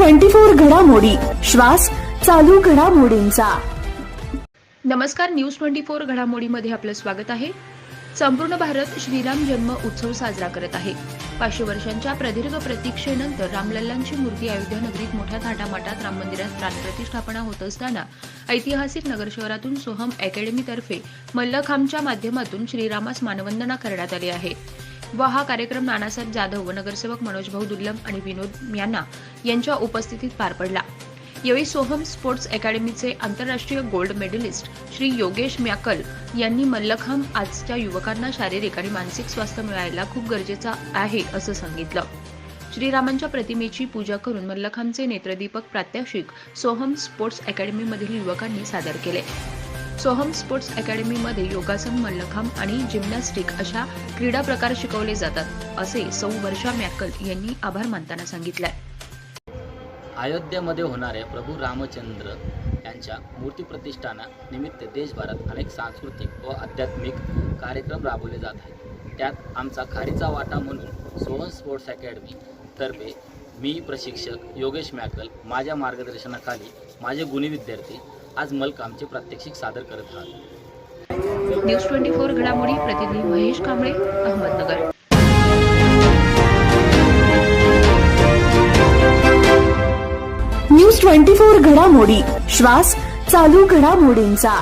Twenty four घडामोडी. श्वास चालू घडामोडींचा. नमस्कार न्यूज ट्वेंटी फोर घडामोडीमध्ये आपलं स्वागत आहे. संपूर्ण भारत श्रीराम जन्म उत्सव साजरा करत आहे. पाचशे वर्षांच्या प्रदीर्घ प्रतीक्षेनंतर रामलल्लांची मूर्ती अयोध्या नगरीत मोठ्या थाटामाटात राम मंदिरात प्राणप्रतिष्ठापना होत असताना ऐतिहासिक नगर शहरातून सोहम अकॅडमीतर्फे मल्लखांबच्या माध्यमातून श्रीरामास मानवंदना करण्यात आली आहे. व हा कार्यक्रम नानासाहेब जाधव व नगरसेवक मनोज भाऊ दुर्लम आणि विनोद यांना यांच्या उपस्थितीत पार पडला. यावेळी सोहम स्पोर्ट्स अकॅडमीचे आंतरराष्ट्रीय गोल्ड मेडलिस्ट श्री योगेश म्याकल यांनी मल्लखांब आजच्या युवकांना शारीरिक आणि मानसिक स्वास्थ्य मिळायला खूप गरजेचं आहे असं सांगितलं. श्रीरामांच्या प्रतिमेची पूजा करून मल्लखांबचे नेत्रदीपक प्रात्यक्षिक सोहम स्पोर्ट्स अकॅडमीमधील युवकांनी सादर केले. सोहम स्पोर्ट्स अकॅडमीमध्ये योगासन मल्लखांब आणि जिम्नॅस्टिक अशा क्रीडा प्रकार शिकवले जातात असे सौ वर्षा मॅकल यांनी आभार मानताना सांगितलंय. अयोध्येमध्ये होणाऱ्या प्रभू रामचंद्र यांच्या मूर्ती प्रतिष्ठाना निमित्त देशभरात अनेक सांस्कृतिक व आध्यात्मिक कार्यक्रम राबवले जात आहेत. त्यात आमचा खारीचा वाटा म्हणून सोहन स्पोर्ट्स अकॅडमी तर्फे मी प्रशिक्षक योगेश मॅकल माझ्या मार्गदर्शनाखाली माझे गुणी विद्यार्थी आज मलकामचे प्रात्यक्षिक सादर करत आहात न्यूज ट्वेंटी फोर घडामोडी प्रतिनिधी Mahesh Kamble Ahmednagar. News twenty four घडामोडी श्वास चालू घडामोडींचा.